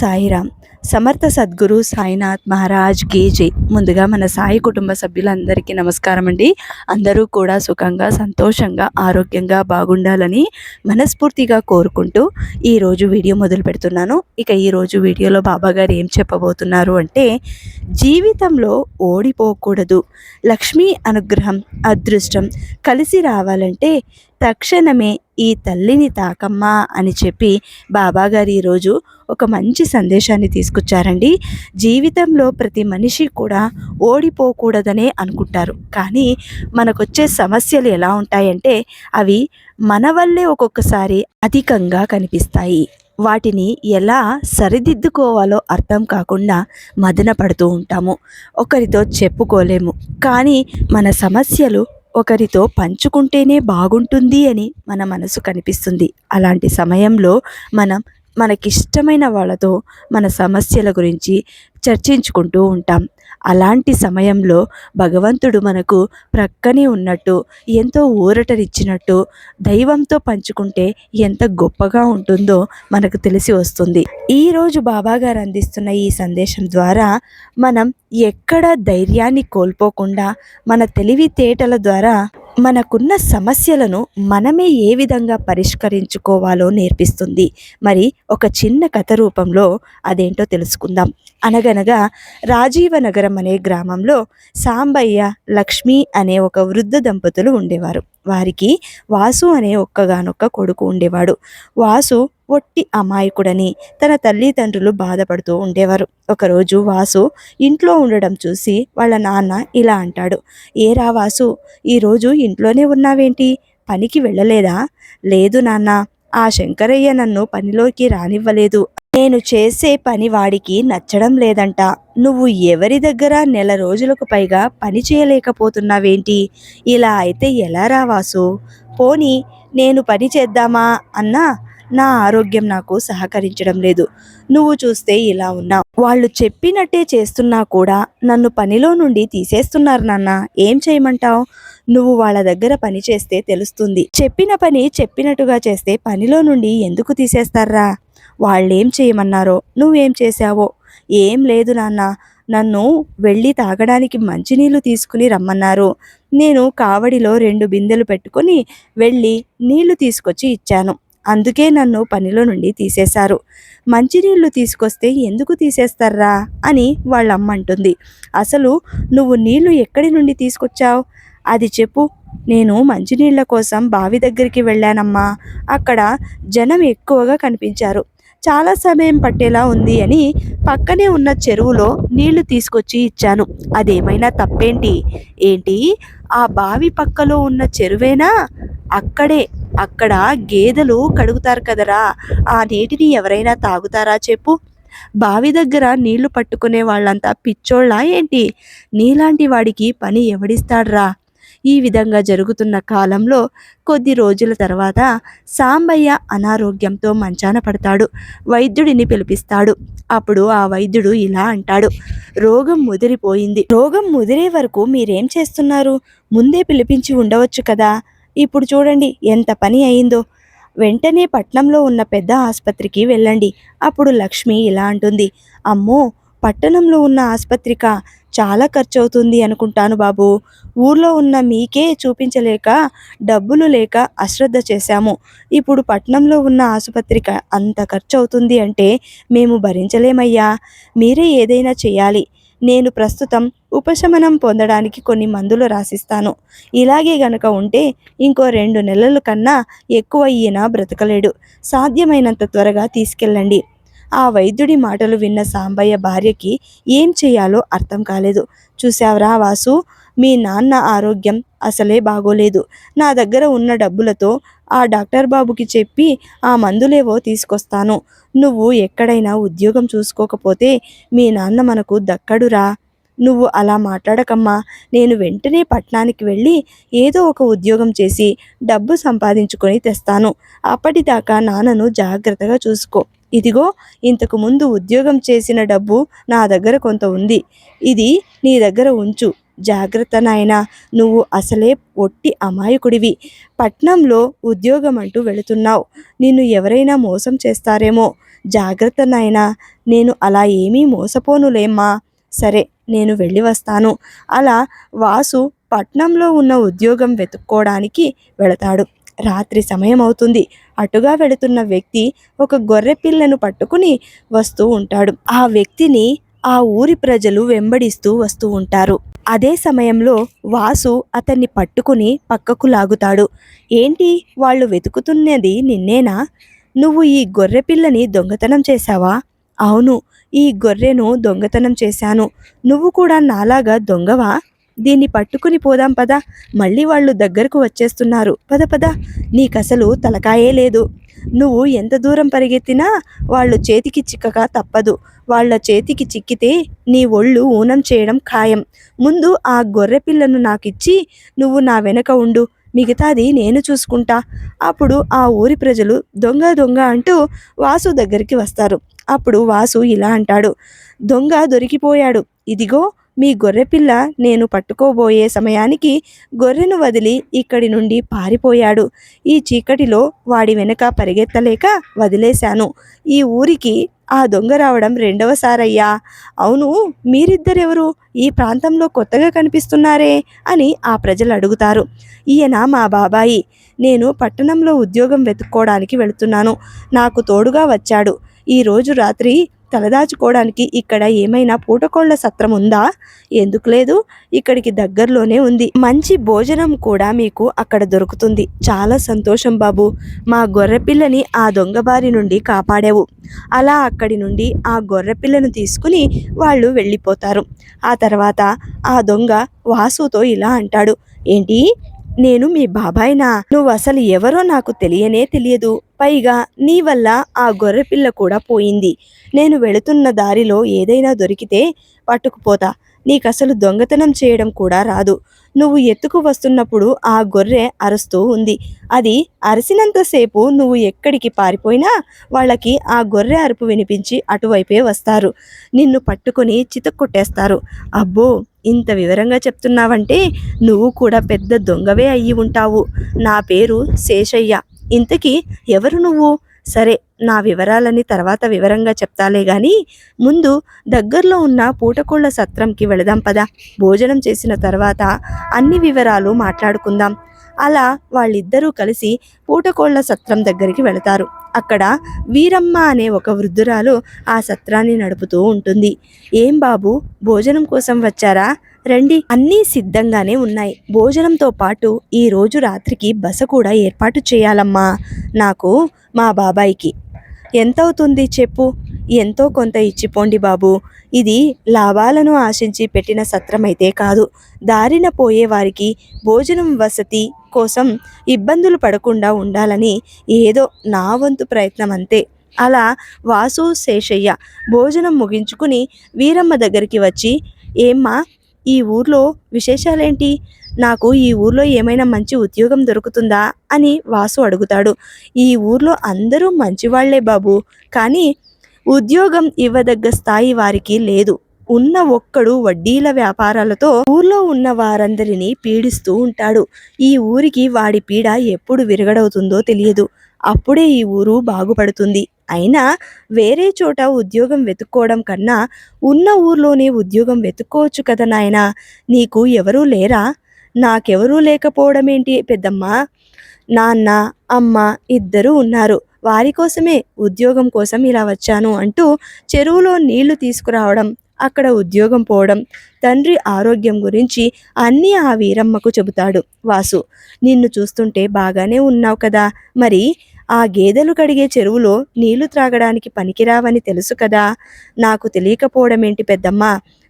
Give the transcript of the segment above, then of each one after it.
సాయిరామ్. సమర్థ సద్గురు సాయినాథ్ మహారాజ్కి ముందుగా మన సాయి కుటుంబ సభ్యులందరికీ నమస్కారం అండి. అందరూ కూడా సుఖంగా సంతోషంగా ఆరోగ్యంగా బాగుండాలని మనస్ఫూర్తిగా కోరుకుంటూ ఈరోజు వీడియో మొదలు పెడుతున్నాను. ఇక ఈరోజు వీడియోలో బాబాగారు ఏం చెప్పబోతున్నారు అంటే జీవితంలో ఓడిపోకూడదు. లక్ష్మీ అనుగ్రహం అదృష్టం కలిసి రావాలంటే తక్షణమే ఈ తల్లిని తాకమ్మా అని చెప్పి బాబాగారు ఈరోజు ఒక మంచి సందేశాన్ని తీసుకొచ్చారండి. జీవితంలో ప్రతి మనిషి కూడా ఓడిపోకూడదనే అనుకుంటారు. కానీ మనకొచ్చే సమస్యలు ఎలా ఉంటాయంటే అవి మన వల్లే ఒక్కొక్కసారి అధికంగా కనిపిస్తాయి. వాటిని ఎలా సరిదిద్దుకోవాలో అర్థం కాకుండా మదన పడుతూ ఉంటాము. ఒకరితో చెప్పుకోలేము. కానీ మన సమస్యలు ఒకరితో పంచుకుంటేనే బాగుంటుంది అని మన మనసు కనిపిస్తుంది. అలాంటి సమయంలో మనం మనకిష్టమైన వాళ్ళతో మన సమస్యల గురించి చర్చించుకుంటూ ఉంటాం. అలాంటి సమయంలో భగవంతుడు మనకు ప్రక్కనే ఉన్నట్టు ఎంతో ఊరటనిచ్చినట్టు దైవంతో పంచుకుంటే ఎంత గొప్పగా ఉంటుందో మనకు తెలిసి వస్తుంది. ఈరోజు బాబాగారు అందిస్తున్న ఈ సందేశం ద్వారా మనం ఎక్కడ ధైర్యాన్ని కోల్పోకుండా మన తెలివితేటల ద్వారా మనకున్న సమస్యలను మనమే ఏ విధంగా పరిష్కరించుకోవాలో నేర్పిస్తుంది. మరి ఒక చిన్న కథ రూపంలో అదేంటో తెలుసుకుందాం. అనగనగా రాజీవనగరం అనే గ్రామంలో సాంబయ్య లక్ష్మి అనే ఒక వృద్ధ దంపతులు ఉండేవారు. వారికి వాసు అనే ఒక్కగానొక్క కొడుకు ఉండేవాడు. వాసు ఒట్టి అమాయకుడని తన తల్లిదండ్రులు బాధపడుతూ ఉండేవారు. ఒకరోజు వాసు ఇంట్లో ఉండడం చూసి వాళ్ళ నాన్న ఇలా అంటాడు ఏరా వాసు ఈరోజు ఇంట్లోనే ఉన్నావేంటి? పనికి వెళ్ళలేదా? లేదు నాన్న ఆ శంకరయ్య నన్ను పనిలోకి రానివ్వలేదు. నేను చేసే పని వాడికి నచ్చడం లేదంట. నువ్వు ఎవరి దగ్గర నెల రోజులకు పైగా పని చేయలేకపోతున్నావేంటి? ఇలా అయితే ఎలా రావాసు పోనీ నేను పని చేద్దామా అన్నా? నా ఆరోగ్యం నాకు సహకరించడం లేదు. నువ్వు చూస్తే ఇలా ఉన్నావు. వాళ్ళు చెప్పినట్టే చేస్తున్నా కూడా నన్ను పనిలో నుండి తీసేస్తున్నారు నాన్న. ఏం చేయమంటావు? నువ్వు వాళ్ళ దగ్గర పని చేస్తే తెలుస్తుంది. చెప్పిన పని చెప్పినట్టుగా చేస్తే పనిలో నుండి ఎందుకు తీసేస్తారా? వాళ్ళేం చేయమన్నారో నువ్వేం చేశావో? ఏం లేదు నాన్న. నన్ను వెళ్ళి తాగడానికి మంచినీళ్ళు తీసుకుని రమ్మన్నారు. నేను కావడిలో రెండు బిందెలు పెట్టుకుని వెళ్ళి నీళ్ళు తీసుకొచ్చి ఇచ్చాను. అందుకే నన్ను పనిలో నుండి తీసేశారు. మంచినీళ్ళు తీసుకొస్తే ఎందుకు తీసేస్తారా? అని వాళ్ళమ్మ అంటుంది. అసలు నువ్వు నీళ్ళు ఎక్కడి నుండి తీసుకొచ్చావు? అది చెప్పు. నేను మంచినీళ్ళ కోసం బావి దగ్గరికి వెళ్ళానమ్మా. అక్కడ జనం ఎక్కువగా కనిపించారు. చాలా సమయం పట్టేలా ఉంది అని పక్కనే ఉన్న చెరువులో నీళ్ళు తీసుకొచ్చి ఇచ్చాను. అదేమైనా తప్పేంటి? ఏంటి? ఆ బావి పక్కలో ఉన్న చెరువేనా? అక్కడే. అక్కడ గేదెలు కడుగుతారు కదరా. ఆ నీటిని ఎవరైనా తాగుతారా చెప్పు. బావి దగ్గర నీళ్ళు పట్టుకునే వాళ్ళంతా పిచ్చోళ్ళ ఏంటి? నీలాంటి వాడికి పని ఎవడిస్తాడ్రా? ఈ విధంగా జరుగుతున్న కాలంలో కొద్ది రోజుల తర్వాత సాంబయ్య అనారోగ్యంతో మంచాన పడతాడు. వైద్యుడిని పిలిపిస్తాడు. అప్పుడు ఆ వైద్యుడు ఇలా అంటాడు. రోగం ముదిరిపోయింది. రోగం ముదిరే వరకు మీరేం చేస్తున్నారు? ముందే పిలిపించి ఉండవచ్చు కదా. ఇప్పుడు చూడండి ఎంత పని అయిందో. వెంటనే పట్నంలో ఉన్న పెద్ద ఆసుపత్రికి వెళ్ళండి. అప్పుడు లక్ష్మి ఇలా అంటుంది. అమ్మో పట్టణంలో ఉన్న ఆసుపత్రిక చాలా ఖర్చు అవుతుంది అనుకుంటాను బాబు. ఊర్లో ఉన్న మీకే చూపించలేక డబ్బులు లేక అశ్రద్ధ చేశాము. ఇప్పుడు పట్నంలో ఉన్న ఆసుపత్రిక అంత ఖర్చు అవుతుంది అంటే మేము భరించలేమయ్యా. మీరే ఏదైనా చేయాలి. నేను ప్రస్తుతం ఉపశమనం పొందడానికి కొన్ని మందులు రాసిస్తాను. ఇలాగే గనక ఉంటే ఇంకో రెండు నెలల కన్నా ఎక్కువ ఈయన బ్రతకలేడు. సాధ్యమైనంత త్వరగా తీసుకెళ్ళండి. ఆ వైద్యుడి మాటలు విన్న సాంబయ్య భార్యకి ఏం చేయాలో అర్థం కాలేదు. చూసావరా వాసు? మీ నాన్న ఆరోగ్యం అసలే బాగోలేదు. నా దగ్గర ఉన్న డబ్బులతో ఆ డాక్టర్ బాబుకి చెప్పి ఆ మందులేవో తీసుకొస్తాను. నువ్వు ఎక్కడైనా ఉద్యోగం చూసుకోకపోతే మీ నాన్న మనకు దక్కడురా. నువ్వు అలా మాట్లాడకమ్మా. నేను వెంటనే పట్టణానికి వెళ్ళి ఏదో ఒక ఉద్యోగం చేసి డబ్బు సంపాదించుకొని తెస్తాను. అప్పటిదాకా నాన్నను జాగ్రత్తగా చూసుకో. ఇదిగో ఇంతకు ముందు ఉద్యోగం చేసిన డబ్బు నా దగ్గర కొంత ఉంది. ఇది నీ దగ్గర ఉంచు. జాగ్రత్త నాయనా నువ్వు అసలే ఒట్టి అమాయకుడివి. పట్నంలో ఉద్యోగం అంటూ వెళుతున్నావు. నిన్ను ఎవరైనా మోసం చేస్తారేమో. జాగ్రత్త నాయనా నేను అలా ఏమీ మోసపోనులేమ్మా. సరే నేను వెళ్ళి వస్తాను. అలా వాసు పట్నంలో ఉన్న ఉద్యోగం వెతుక్కోవడానికి వెళతాడు. రాత్రి సమయం అవుతుంది అటుగా వెళుతున్న వ్యక్తి ఒక గొర్రె పిల్లను పట్టుకుని వస్తూ ఉంటాడు. ఆ వ్యక్తిని ఆ ఊరి ప్రజలు వెంబడిస్తూ వస్తూ ఉంటారు. అదే సమయంలో వాసు అతన్ని పట్టుకుని పక్కకు లాగుతాడు. ఏంటి వాళ్ళు వెతుకుతున్నది నిన్నేనా? నువ్వు ఈ గొర్రె పిల్లని దొంగతనం చేశావా? అవును ఈ గొర్రెను దొంగతనం చేశాను. నువ్వు కూడా నాలాగా దొంగవా? దీన్ని పట్టుకుని పోదాం పద. మళ్ళీ వాళ్ళు దగ్గరకు వచ్చేస్తున్నారు. పద పద. నీకసలు తలకాయే లేదు. నువ్వు ఎంత దూరం పరిగెత్తినా వాళ్ళు చేతికి చిక్కక తప్పదు. వాళ్ళ చేతికి చిక్కితే నీ ఒళ్ళు ఊనం చేయడం ఖాయం. ముందు ఆ గొర్రె పిల్లను నాకిచ్చి నువ్వు నా వెనక ఉండు మిగతాది నేను చూసుకుంటా. అప్పుడు ఆ ఊరి ప్రజలు దొంగ దొంగ అంటూ వాసు దగ్గరికి వస్తారు. అప్పుడు వాసు ఇలా అంటాడు దొంగ దొరికిపోయాడు. ఇదిగో మీ గొర్రెపిల్ల నేను పట్టుకోబోయే సమయానికి గొర్రెను వదిలి ఇక్కడి నుండి పారిపోయాడు. ఈ చీకటిలో వాడి వెనక పరిగెత్తలేక వదిలేశాను. ఈ ఊరికి ఆ దొంగ రావడం రెండవసారయ్యా. అవును మీరిద్దరెవరు? ఈ ప్రాంతంలో కొత్తగా కనిపిస్తున్నారే అని ఆ ప్రజలు అడుగుతారు. ఈయన మా బాబాయి. నేను పట్టణంలో ఉద్యోగం వెతుక్కోవడానికి వెళుతున్నాను. నాకు తోడుగా వచ్చాడు. ఈ రోజు రాత్రి తలదాచుకోవడానికి ఇక్కడ ఏమైనా పూటకోళ్ళ సత్రం ఉందా? ఎందుకు లేదు? ఇక్కడికి దగ్గరలోనే ఉంది. మంచి భోజనం కూడా మీకు అక్కడ దొరుకుతుంది. చాలా సంతోషం బాబు. మా గొర్రెపిల్లని ఆ దొంగ బారి నుండి కాపాడావు. అలా అక్కడి నుండి ఆ గొర్రెపిల్లను తీసుకుని వాళ్ళు వెళ్ళిపోతారు. ఆ తర్వాత ఆ దొంగ వాసుతో ఇలా అంటాడు. ఏంటి? నేను మీ బాబాయినా. నువ్వు అసలు ఎవరో నాకు తెలియనే తెలియదు. పైగా నీ వల్ల ఆ గొర్రెపిల్ల కూడా పోయింది. నేను వెళుతున్న దారిలో ఏదైనా దొరికితే పట్టుకుపోతా. నీకసలు దొంగతనం చేయడం కూడా రాదు. నువ్వు ఎత్తుకు వస్తున్నప్పుడు ఆ గొర్రె అరుస్తూ ఉంది. అది అరిసినంతసేపు నువ్వు ఎక్కడికి పారిపోయినా వాళ్ళకి ఆ గొర్రె అరుపు వినిపించి అటువైపే వస్తారు. నిన్ను పట్టుకొని చితక్కొట్టేస్తారు. అబ్బో! ఇంత వివరంగా చెప్తున్నావంటే నువ్వు కూడా పెద్ద దొంగవే అయ్యి ఉంటావు. నా పేరు శేషయ్య. ఇంతకీ ఎవరు నువ్వు? సరే నా వివరాలని తర్వాత వివరంగా చెప్తాలే గాని ముందు దగ్గరలో ఉన్న పూటకోళ్ళ సత్రంకి వెళదాం పద. భోజనం చేసిన తర్వాత అన్ని వివరాలు మాట్లాడుకుందాం. అలా వాళ్ళిద్దరూ కలిసి పూటకోళ్ళ సత్రం దగ్గరికి వెళతారు. అక్కడ వీరమ్మ అనే ఒక వృద్ధురాలు ఆ సత్రాన్ని నడుపుతూ ఉంటుంది. ఏం బాబు భోజనం కోసం వచ్చారా? రండి. అన్నీ సిద్ధంగానే ఉన్నాయి. భోజనంతో పాటు ఈ రోజు రాత్రికి బస కూడా ఏర్పాటు చేయాలమ్మా. నాకు మా బాబాయికి. ఎంత అవుతుంది చెప్పు? ఎంతో కొంత ఇచ్చిపోండి బాబు. ఇది లాభాలను ఆశించి పెట్టిన సత్రమైతే కాదు. దారిన పోయే వారికి భోజనం వసతి కోసం ఇబ్బందులు పడకుండా ఉండాలని ఏదో నా వంతు ప్రయత్నం అంతే అలా వాసు శేషయ్య భోజనం ముగించుకుని వీరమ్మ దగ్గరికి వచ్చి ఏమ్మా ఈ ఊర్లో విశేషాలేంటి? నాకు ఈ ఊర్లో ఏమైనా మంచి ఉద్యోగం దొరుకుతుందా? అని వాసు అడుగుతాడు. ఈ ఊర్లో అందరూ మంచివాళ్ళే బాబు. కానీ ఉద్యోగం ఇవ్వదగ్గ స్థాయి వారికి లేదు. ఉన్న ఒక్కడు వడ్డీల వ్యాపారాలతో ఊర్లో ఉన్న వారందరినీ పీడిస్తూ ఉంటాడు. ఈ ఊరికి వాడి పీడ ఎప్పుడు విరగడవుతుందో తెలియదు. అప్పుడే ఈ ఊరు బాగుపడుతుంది. అయినా వేరే చోట ఉద్యోగం వెతుక్కోవడం కన్నా ఉన్న ఊర్లోనే ఉద్యోగం వెతుక్కోవచ్చు కదా నాయనా? నీకు ఎవరూ లేరా? నాకెవరూ లేకపోవడమేంటి పెద్దమ్మ? నాన్న అమ్మ ఇద్దరూ ఉన్నారు. వారి కోసమే ఉద్యోగం కోసం ఇలా వచ్చాను అంటూ చెరువులో నీళ్ళు తీసుకురావడం అక్కడ ఉద్యోగం పోవడం తండ్రి ఆరోగ్యం గురించి అన్నీ ఆ వీరమ్మకు చెబుతాడు. వాసు నిన్ను చూస్తుంటే బాగానే ఉన్నావు కదా. మరి ఆ గేదెలు కడిగే చెరువులో నీళ్ళు త్రాగడానికి పనికిరావని తెలుసు కదా. నాకు తెలియకపోవడమేంటి పెద్దమ్మ?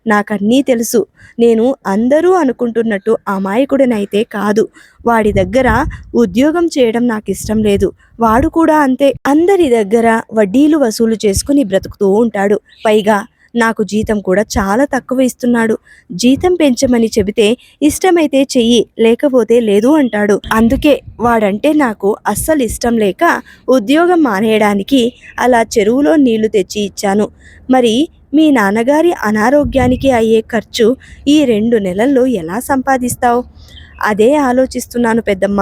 నాకన్నీ తెలుసు. నేను అందరూ అనుకుంటున్నట్టు అమాయకుడినైతే కాదు. వాడి దగ్గర ఉద్యోగం చేయడం నాకు ఇష్టం లేదు. వాడు కూడా అంతే. అందరి దగ్గర వడ్డీలు వసూలు చేసుకుని బ్రతుకుతూ ఉంటాడు. పైగా నాకు జీతం కూడా చాలా తక్కువ ఇస్తున్నాడు. జీతం పెంచమని చెబితే ఇష్టమైతే చెయ్యి లేకపోతే లేదు అంటాడు. అందుకే వాడంటే నాకు అస్సలు ఇష్టం లేక ఉద్యోగం మానేయడానికి అలా చెరువులో నీళ్ళు తెచ్చి ఇచ్చాను. మరి మీ నాన్నగారి అనారోగ్యానికి అయ్యే ఖర్చు ఈ రెండు నెలల్లో ఎలా సంపాదిస్తావు? అదే ఆలోచిస్తున్నాను పెద్దమ్మ.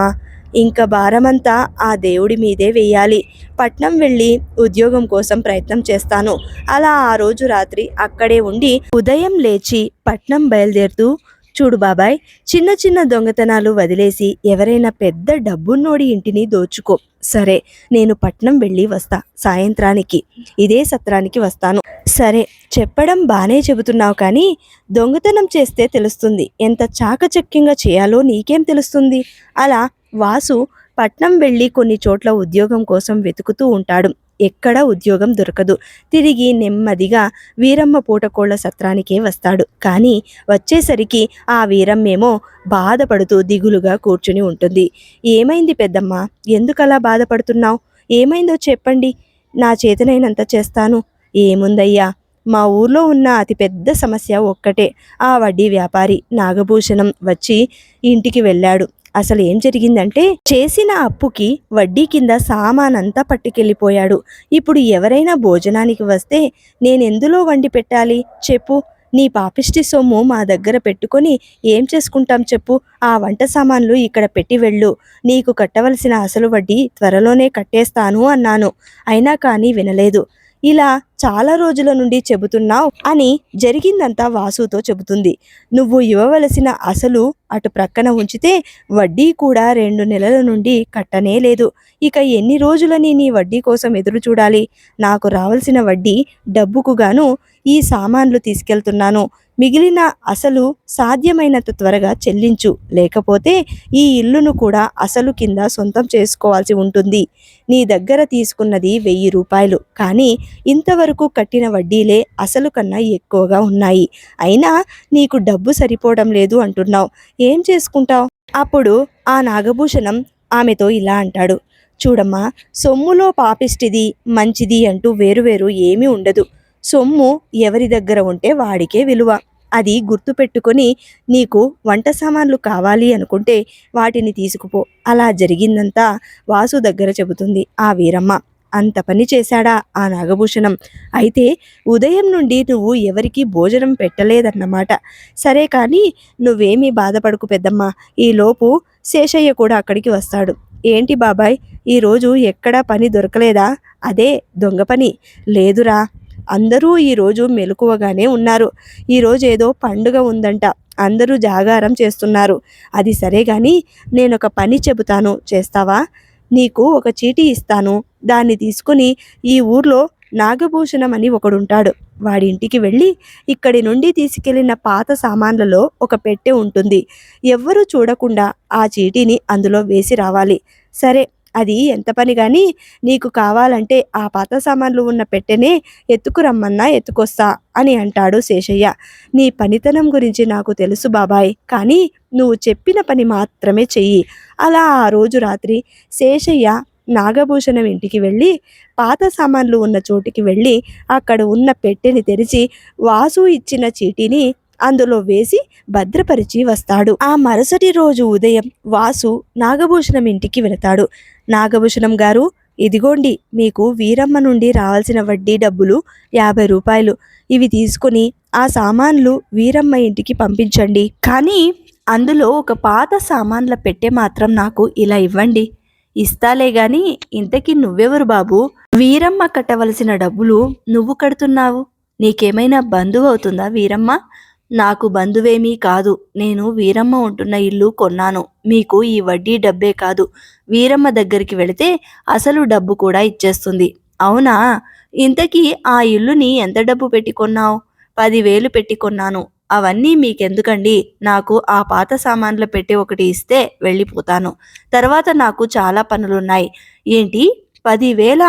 ఇంకా భారమంతా ఆ దేవుడి మీదే వెయ్యాలి పట్నం వెళ్ళి ఉద్యోగం కోసం ప్రయత్నం చేస్తాను. అలా ఆ రోజు రాత్రి అక్కడే ఉండి ఉదయం లేచి పట్నం బయలుదేరుతూ చూడు బాబాయ్ చిన్న చిన్న దొంగతనాలు వదిలేసి ఎవరైనా పెద్ద డబ్బున్నోడి ఇంటిని దోచుకో. సరే నేను పట్నం వెళ్ళి వస్తా సాయంత్రానికి. ఇదే సత్రానికి వస్తాను. సరే చెప్పడం బానే చెబుతున్నావు కానీ దొంగతనం చేస్తే తెలుస్తుంది. ఎంత చాకచక్యంగా చేయాలో నీకేం తెలుస్తుంది? అలా వాసు పట్నం వెళ్ళి కొన్ని చోట్ల ఉద్యోగం కోసం వెతుకుతూ ఉంటాడు. ఎక్కడ ఉద్యోగం దొరకదు. తిరిగి నెమ్మదిగా వీరమ్మ పూటకోళ్ళ సత్రానికే వస్తాడు. కానీ వచ్చేసరికి ఆ వీరమ్మేమో బాధపడుతూ దిగులుగా కూర్చుని ఉంటుంది. ఏమైంది పెద్దమ్మ? ఎందుకలా బాధపడుతున్నావు? ఏమైందో చెప్పండి. నా చేతనైనంత చేస్తాను. ఏముందయ్యా? మా ఊర్లో ఉన్న అతిపెద్ద సమస్య ఒక్కటే. ఆ వడ్డీ వ్యాపారి నాగభూషణం వచ్చి ఇంటికి వెళ్ళాడు. అసలు ఏం జరిగిందంటే చేసిన అప్పుకి వడ్డీ కింద సామానంతా పట్టుకెళ్ళిపోయాడు. ఇప్పుడు ఎవరైనా భోజనానికి వస్తే నేనెందులో వండి పెట్టాలి? చెప్పు. నీ పాపిష్టి సొమ్ము మా దగ్గర పెట్టుకొని ఏం చేసుకుంటాం చెప్పు? ఆ వంట సామాన్లు ఇక్కడ పెట్టి వెళ్ళు. నీకు కట్టవలసిన అసలు వడ్డీ త్వరలోనే కట్టేస్తాను అన్నాను. అయినా కానీ వినలేదు. ఇలా చాలా రోజుల నుండి చెబుతున్నావు అని జరిగిందంతా వాసుతో చెబుతుంది. నువ్వు ఇవ్వవలసిన అసలు అటు ప్రక్కన ఉంచితే వడ్డీ కూడా రెండు నెలల నుండి కట్టనే లేదు. ఇక ఎన్ని రోజులని నీ వడ్డీ కోసం ఎదురు చూడాలి? నాకు రావాల్సిన వడ్డీ డబ్బుకు గాను ఈ సామాన్లు తీసుకెళ్తున్నాను. మిగిలిన అసలు సాధ్యమైనంత త్వరగా చెల్లించు. లేకపోతే ఈ ఇల్లును కూడా అసలు కింద సొంతం చేసుకోవాల్సి ఉంటుంది. నీ దగ్గర తీసుకున్నది వెయ్యి రూపాయలు. కానీ ఇంతవరకు వరకు కట్టిన వడ్డీలే అసలు కన్నా ఎక్కువగా ఉన్నాయి. అయినా నీకు డబ్బు సరిపోవడం లేదు అంటున్నావు. ఏం చేసుకుంటావు? అప్పుడు ఆ నాగభూషణం ఆమెతో ఇలా అంటాడు. చూడమ్మా సొమ్ములో పాపిష్టిది మంచిది అంటూ వేరువేరు ఏమీ ఉండదు. సొమ్ము ఎవరి దగ్గర ఉంటే వాడికే విలువ. అది గుర్తుపెట్టుకొని నీకు వంట సామాన్లు కావాలి అనుకుంటే వాటిని తీసుకుపో. అలా జరిగిందంతా వాసు దగ్గర చెబుతుంది ఆ వీరమ్మ. అంత పని చేశాడా ఆ నాగభూషణం. అయితే ఉదయం నుండి నువ్వు ఎవరికి భోజనం పెట్టలేదన్నమాట. సరే కానీ నువ్వేమీ బాధపడకు పెద్దమ్మ. ఈలోపు శేషయ్య కూడా అక్కడికి వస్తాడు. ఏంటి బాబాయ్ ఈరోజు ఎక్కడా పని దొరకలేదా? అదే దొంగ పని. లేదురా. అందరూ ఈరోజు మెలకువగానే ఉన్నారు. ఈరోజు ఏదో పండుగ ఉందంట. అందరూ జాగారం చేస్తున్నారు. అది సరే కానీ నేను ఒక పని చెబుతాను. చేస్తావా? నీకు ఒక చీటీ ఇస్తాను. దాన్ని తీసుకుని ఈ ఊర్లో నాగభూషణం అని ఒకడుంటాడు. వాడి ఇంటికి వెళ్ళి ఇక్కడి నుండి తీసుకెళ్ళిన పాత సామాన్లలో ఒక పెట్టె ఉంటుంది. ఎవ్వరూ చూడకుండా ఆ చీటీని అందులో వేసి రావాలి. సరే అది ఎంత పని కానీ నీకు కావాలంటే ఆ పాత సామాన్లు ఉన్న పెట్టెనే ఎత్తుకురమ్మన్నా ఎత్తుకొస్తా అని అంటాడు శేషయ్య. నీ పనితనం గురించి నాకు తెలుసు బాబాయ్ కానీ నువ్వు చెప్పిన పని మాత్రమే చెయ్యి. అలా ఆ రోజు రాత్రి శేషయ్య నాగభూషణం ఇంటికి వెళ్ళి పాత సామాన్లు ఉన్న చోటికి వెళ్ళి అక్కడ ఉన్న పెట్టెని తెరిచి వాసు ఇచ్చిన చీటీని అందులో వేసి భద్రపరిచి వస్తాడు. ఆ మరుసటి రోజు ఉదయం వాసు నాగభూషణం ఇంటికి వెళతాడు. నాగభూషణం గారు ఇదిగోండి మీకు వీరమ్మ నుండి రావాల్సిన వడ్డీ డబ్బులు యాభై రూపాయలు. ఇవి తీసుకుని ఆ సామాన్లు వీరమ్మ ఇంటికి పంపించండి. కానీ అందులో ఒక పాత సామాన్ల పెట్టె మాత్రం నాకు ఇలా ఇవ్వండి. ఇస్తాలే గాని ఇంతకీ నువ్వెవరు బాబు? వీరమ్మ కట్టవలసిన డబ్బులు నువ్వు కడుతున్నావు. నీకేమైనా బంధువు అవుతుందా వీరమ్మ? నాకు బంధువేమీ కాదు. నేను వీరమ్మ ఉంటున్న ఇల్లు కొన్నాను. మీకు ఈ వడ్డీ డబ్బే కాదు. వీరమ్మ దగ్గరికి వెళితే అసలు డబ్బు కూడా ఇచ్చేస్తుంది. అవునా? ఇంతకీ ఆ ఇల్లుని ఎంత డబ్బు పెట్టి కొన్నావు? పదివేలు పెట్టి కొన్నాను. అవన్నీ మీకెందుకండి? నాకు ఆ పాత సామాన్లు పెట్టి ఒకటి ఇస్తే వెళ్ళిపోతాను. తర్వాత నాకు చాలా పనులున్నాయి. ఏంటి? పదివేల?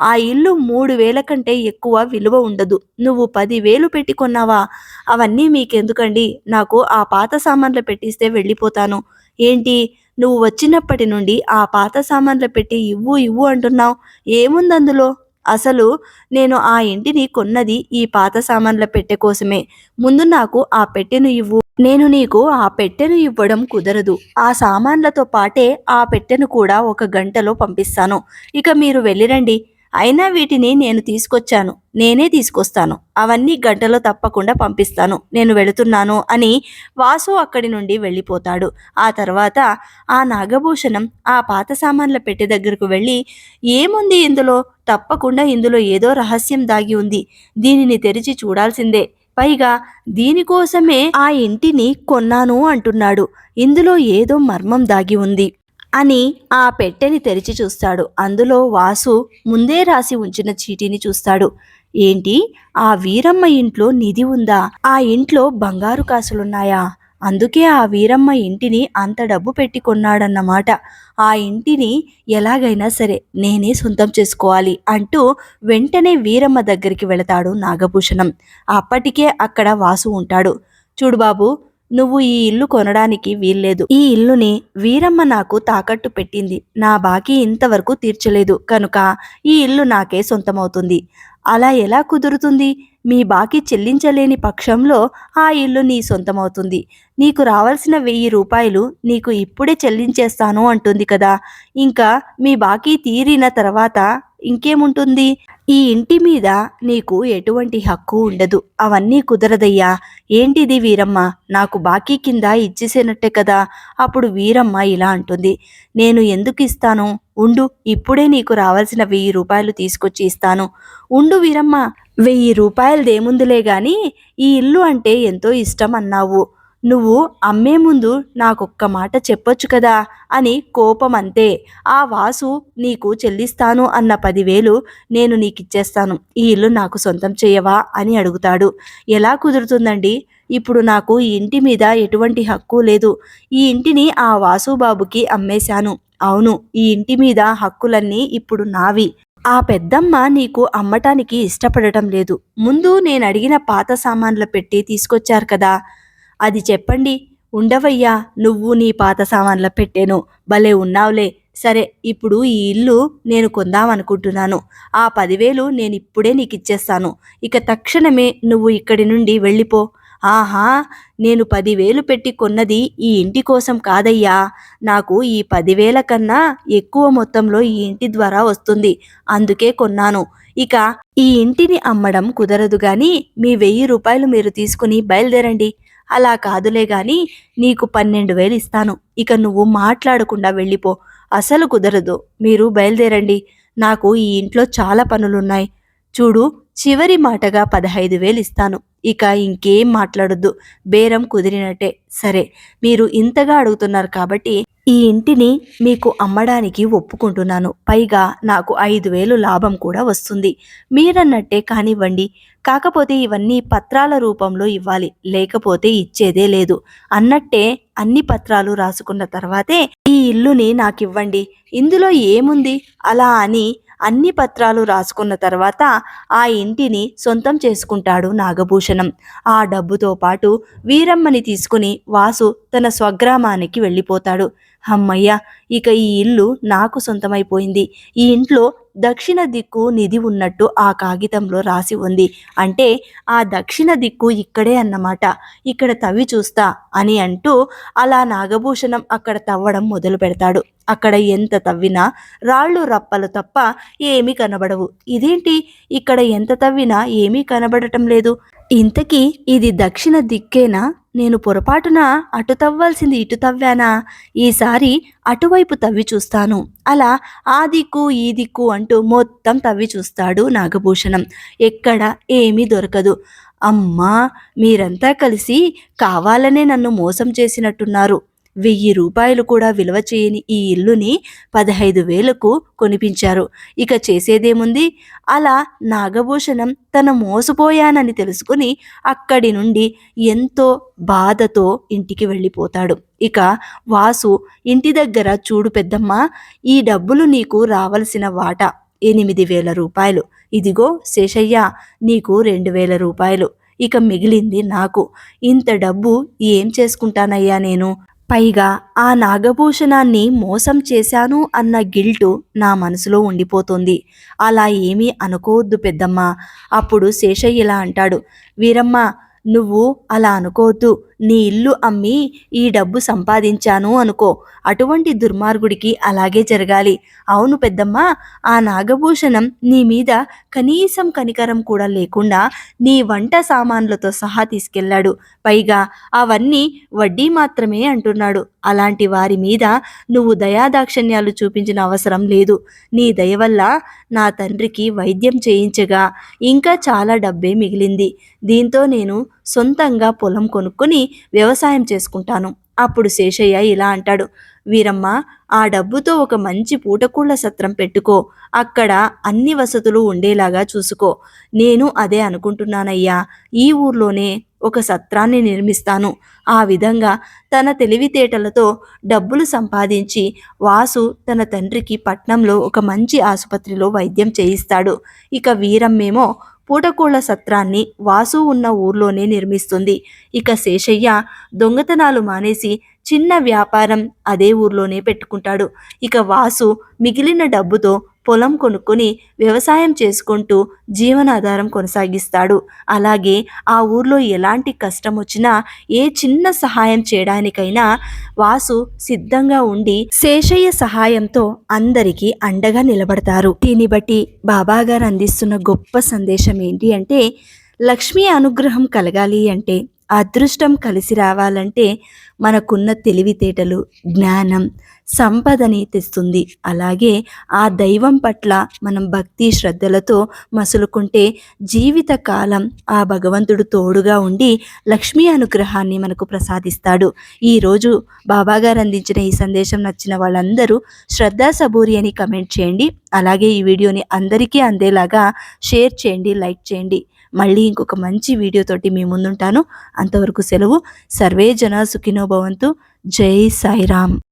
ఆ ఇల్లు మూడు వేల కంటే ఎక్కువ విలువ ఉండదు. నువ్వు పదివేలు పెట్టి కొన్నావా? అవన్నీ మీకెందుకండి? నాకు ఆ పాత సామాన్లు పెట్టిస్తే వెళ్ళిపోతాను. ఏంటి? నువ్వు వచ్చినప్పటి నుండి ఆ పాత సామాన్లు పెట్టి ఇవ్వు ఇవ్వు అంటున్నావు. ఏముంది అందులో? అసలు నేను ఆ ఇంటిని కొన్నది ఈ పాత సామాన్ల పెట్టె కోసమే. ముందు నాకు ఆ పెట్టెను ఇవ్వు. నేను నీకు ఆ పెట్టెను ఇవ్వడం కుదరదు. ఆ సామాన్లతో పాటే ఆ పెట్టెను కూడా ఒక గంటలో పంపిస్తాను. ఇక మీరు వెళ్ళిరండి. అయినా వీటిని నేను తీసుకొచ్చాను. నేనే తీసుకొస్తాను. అవన్నీ గంటలో తప్పకుండా పంపిస్తాను. నేను వెళుతున్నాను అని వాసు అక్కడి నుండి వెళ్ళిపోతాడు. ఆ తర్వాత ఆ నాగభూషణం ఆ పాత సామాన్ల పెట్టె దగ్గరకు వెళ్ళి ఏముంది ఇందులో? తప్పకుండా ఇందులో ఏదో రహస్యం దాగి ఉంది. దీనిని తెరిచి చూడాల్సిందే. పైగా దీనికోసమే ఆ ఇంటిని కొన్నాను అంటున్నాడు. ఇందులో ఏదో మర్మం దాగి ఉంది. అని ఆ పెట్టెని తెరిచి చూస్తాడు. అందులో వాసు ముందే రాసి ఉంచిన చీటీని చూస్తాడు. ఏంటి? ఆ వీరమ్మ ఇంట్లో నిధి ఉందా? ఆ ఇంట్లో బంగారు కాసులున్నాయా? అందుకే ఆ వీరమ్మ ఇంటిని అంత డబ్బు పెట్టి కొన్నాడన్నమాట. ఆ ఇంటిని ఎలాగైనా సరే నేనే సొంతం చేసుకోవాలి అంటూ వెంటనే వీరమ్మ దగ్గరికి వెళతాడు నాగభూషణం. అప్పటికే అక్కడ వాసు ఉంటాడు. చూడు బాబు నువ్వు ఈ ఇల్లు కొనడానికి వీల్లేదు. ఈ ఇల్లుని వీరమ్మ నాకు తాకట్టు పెట్టింది. నా బాకీ ఇంతవరకు తీర్చలేదు. కనుక ఈ ఇల్లు నాకే సొంతమవుతుంది. అలా ఎలా కుదురుతుంది? మీ బాకీ చెల్లించలేని పక్షంలో ఆ ఇల్లు నీ సొంతమవుతుంది. నీకు రావాల్సిన వెయ్యి రూపాయలు నీకు ఇప్పుడే చెల్లించేస్తాను అంటుంది కదా. ఇంకా మీ బాకీ తీరిన తర్వాత ఇంకేముంటుంది? ఈ ఇంటి మీద నీకు ఎటువంటి హక్కు ఉండదు. అవన్నీ కుదరదయ్యా. ఏంటిది వీరమ్మ? నాకు బాకీ కింద ఇచ్చేసేనట్టే కదా. అప్పుడు వీరమ్మ ఇలా అంటుంది. నేను ఎందుకు ఇస్తాను? ఉండు ఇప్పుడే నీకు రావాల్సిన వెయ్యి రూపాయలు తీసుకొచ్చి ఇస్తాను. ఉండు వీరమ్మ. వెయ్యి రూపాయలదేముందులే గాని ఈ ఇల్లు అంటే ఎంతో ఇష్టం అన్నావు. నువ్వు అమ్మే ముందు నాకొక్క మాట చెప్పొచ్చు కదా? అని కోపం అంతే ఆ వాసు నీకు చెల్లిస్తాను అన్న పదివేలు నేను నీకిచ్చేస్తాను. ఈ ఇల్లు నాకు సొంతం చేయవా? అని అడుగుతాడు. ఎలా కుదురుతుందండి? ఇప్పుడు నాకు ఈ ఇంటి మీద ఎటువంటి హక్కు లేదు. ఈ ఇంటిని ఆ వాసుబాబుకి అమ్మేశాను. అవును ఈ ఇంటి మీద హక్కులన్నీ ఇప్పుడు నావి. ఆ పెద్దమ్మ నీకు అమ్మటానికి ఇష్టపడటం లేదు. ముందు నేను అడిగిన పాత సామాన్లు పెట్టి తీసుకొచ్చారు కదా? అది చెప్పండి. ఉండవయ్యా నువ్వు నీ పాత సామాన్ల పెట్టాను భలే ఉన్నావులే. సరే ఇప్పుడు ఈ ఇల్లు నేను కొందామనుకుంటున్నాను. ఆ పదివేలు నేను ఇప్పుడే నీకు ఇచ్చేస్తాను ఇక తక్షణమే నువ్వు ఇక్కడి నుండి వెళ్ళిపో. ఆహా నేను పదివేలు పెట్టి కొన్నది ఈ ఇంటి కోసం కాదయ్యా. నాకు ఈ పదివేల కన్నా ఎక్కువ మొత్తంలో ఈ ఇంటి ద్వారా వస్తుంది. అందుకే కొన్నాను. ఇక ఈ ఇంటిని అమ్మడం కుదరదు గాని మీ వెయ్యి రూపాయలు మీరు తీసుకుని బయలుదేరండి. అలా కాదులే గాని నీకు పన్నెండు వేలు ఇస్తాను. ఇక నువ్వు మాట్లాడకుండా వెళ్ళిపో. అసలు కుదరదు. మీరు బయలుదేరండి. నాకు ఈ ఇంట్లో చాలా పనులున్నాయి. చూడు చివరి మాటగా పదహైదు వేలు ఇస్తాను. ఇక ఇంకేం మాట్లాడొద్దు. బేరం కుదిరినట్టే. సరే మీరు ఇంతగా అడుగుతున్నారు కాబట్టి ఈ ఇంటిని మీకు అమ్మడానికి ఒప్పుకుంటున్నాను. పైగా నాకు ఐదు వేలు లాభం కూడా వస్తుంది. మీరన్నట్టే కానివ్వండి. కాకపోతే ఇవన్నీ పత్రాల రూపంలో ఇవ్వాలి. లేకపోతే ఇచ్చేదే లేదు. అన్నట్టే అన్ని పత్రాలు రాసుకున్న తర్వాతే ఈ ఇల్లుని నాకివ్వండి. ఇందులో ఏముంది? అలా అని అన్ని పత్రాలు రాసుకున్న తర్వాత ఆ ఇంటిని సొంతం చేసుకుంటాడు నాగభూషణం. ఆ డబ్బుతో పాటు వీరమ్మని తీసుకుని వాసు తన స్వగ్రామానికి వెళ్ళిపోతాడు. అమ్మయ్యా ఇక ఈ ఇల్లు నాకు సొంతమైపోయింది. ఈ ఇంట్లో దక్షిణ దిక్కు నిధి ఉన్నట్టు ఆ కాగితంలో రాసి ఉంది. అంటే ఆ దక్షిణ దిక్కు ఇక్కడే అన్నమాట. ఇక్కడ తవ్వి చూస్తా అని అంటూ అలా నాగభూషణం అక్కడ తవ్వడం మొదలు పెడతాడు అక్కడ ఎంత తవ్వినా రాళ్ళు రప్పలు తప్ప ఏమీ కనబడవు. ఇదేంటి? ఇక్కడ ఎంత తవ్వినా ఏమీ కనబడటం లేదు. ఇంతకీ ఇది దక్షిణ దిక్కేనా? నేను పొరపాటున అటు తవ్వాల్సింది ఇటు తవ్వానా? ఈసారి అటువైపు తవ్వి చూస్తాను. అలా ఆ దిక్కు ఈ దిక్కు అంటూ మొత్తం తవ్వి చూస్తాడు నాగభూషణం. ఎక్కడ ఏమీ దొరకదు. అమ్మా మీరంతా కలిసి కావాలనే నన్ను మోసం చేసినట్టున్నారు. వెయ్యి రూపాయలు కూడా విలువ చేయని ఈ ఇల్లుని పదహైదు వేలకు కొనిపించారు. ఇక చేసేదేముంది? అలా నాగభూషణం తన మోసపోయానని తెలుసుకుని అక్కడి నుండి ఎంతో బాధతో ఇంటికి వెళ్ళిపోతాడు. ఇక వాసు ఇంటి దగ్గర చూడు పెద్దమ్మ ఈ డబ్బులు నీకు రావలసిన వాటా. ఎనిమిది వేల రూపాయలు. ఇదిగో శేషయ్య నీకు రెండు వేల రూపాయలు. ఇక మిగిలింది నాకు. ఇంత డబ్బు ఏం చేసుకుంటానయ్యా నేను? పైగా ఆ నాగభూషణాన్ని మోసం చేశాను అన్న గిల్టు నా మనసులో ఉండిపోతుంది. అలా ఏమీ అనుకోవద్దు పెద్దమ్మ. అప్పుడు శేషయ్య ఇలా అంటాడు. వీరమ్మ నువ్వు అలా అనుకోవద్దు. నీ ఇల్లు అమ్మి ఈ డబ్బు సంపాదించాను అనుకో. అటువంటి దుర్మార్గుడికి అలాగే జరగాలి. అవును పెద్దమ్మ ఆ నాగభూషణం నీ మీద కనీసం కనికరం కూడా లేకుండా నీ వంట సామాన్లతో సహా తీసుకెళ్ళాడు. పైగా అవన్నీ వడ్డీ మాత్రమే అంటున్నాడు. అలాంటి వారి మీద నువ్వు దయాదాక్షిణ్యాలు చూపించిన అవసరం లేదు. నీ దయ వల్ల నా తండ్రికి వైద్యం చేయించగా ఇంకా చాలా డబ్బే మిగిలింది. దీంతో నేను సొంతంగా పొలం కొనుక్కొని వ్యవసాయం చేసుకుంటాను. అప్పుడు శేషయ్య ఇలా అంటాడు వీరమ్మ ఆ డబ్బుతో ఒక మంచి పూటకూళ్ళ సత్రం పెట్టుకో. అక్కడ అన్ని వసతులు ఉండేలాగా చూసుకో. నేను అదే అనుకుంటున్నానయ్యా. ఈ ఊర్లోనే ఒక సత్రాన్ని నిర్మిస్తాను. ఆ విధంగా తన తెలివితేటలతో డబ్బులు సంపాదించి వాసు తన తండ్రికి పట్నంలో ఒక మంచి ఆసుపత్రిలో వైద్యం చేయిస్తాడు. ఇక వీరమ్మేమో పూటకోళ్ళ సత్రాన్ని వాసు ఉన్న ఊర్లోనే నిర్మిస్తుంది. ఇక శేషయ్య దొంగతనాలు మానేసి చిన్న వ్యాపారం అదే ఊర్లోనే పెట్టుకుంటాడు. ఇక వాసు మిగిలిన డబ్బుతో పొలం కొనుక్కొని వ్యవసాయం చేసుకుంటూ జీవనాధారం కొనసాగిస్తాడు. అలాగే ఆ ఊర్లో ఎలాంటి కష్టం వచ్చినా ఏ చిన్న సహాయం చేయడానికైనా వాసు సిద్ధంగా ఉండి శేషయ్య సహాయంతో అందరికీ అండగా నిలబడతారు. దీన్ని బట్టి బాబాగారు అందిస్తున్న గొప్ప సందేశం ఏంటి అంటే లక్ష్మీ అనుగ్రహం కలగాలి అంటే అదృష్టం కలిసి రావాలంటే మనకున్న తెలివితేటలు జ్ఞానం సంపదని తెస్తుంది. అలాగే ఆ దైవం పట్ల మనం భక్తి శ్రద్ధలతో మసులుకుంటే జీవితకాలం ఆ భగవంతుడు తోడుగా ఉండి లక్ష్మీ అనుగ్రహాన్ని మనకు ప్రసాదిస్తాడు. ఈరోజు బాబాగారు అందించిన ఈ సందేశం నచ్చిన వాళ్ళందరూ శ్రద్ధా సబూరి అని కమెంట్ చేయండి. అలాగే ఈ వీడియోని అందరికీ అందేలాగా షేర్ చేయండి లైక్ చేయండి. మళ్ళీ ఇంకొక మంచి వీడియోతోటి మీ ముందుంటాను. అంతవరకు సెలవు. సర్వే జన సుఖినో భవంతు. జై సాయిరామ్.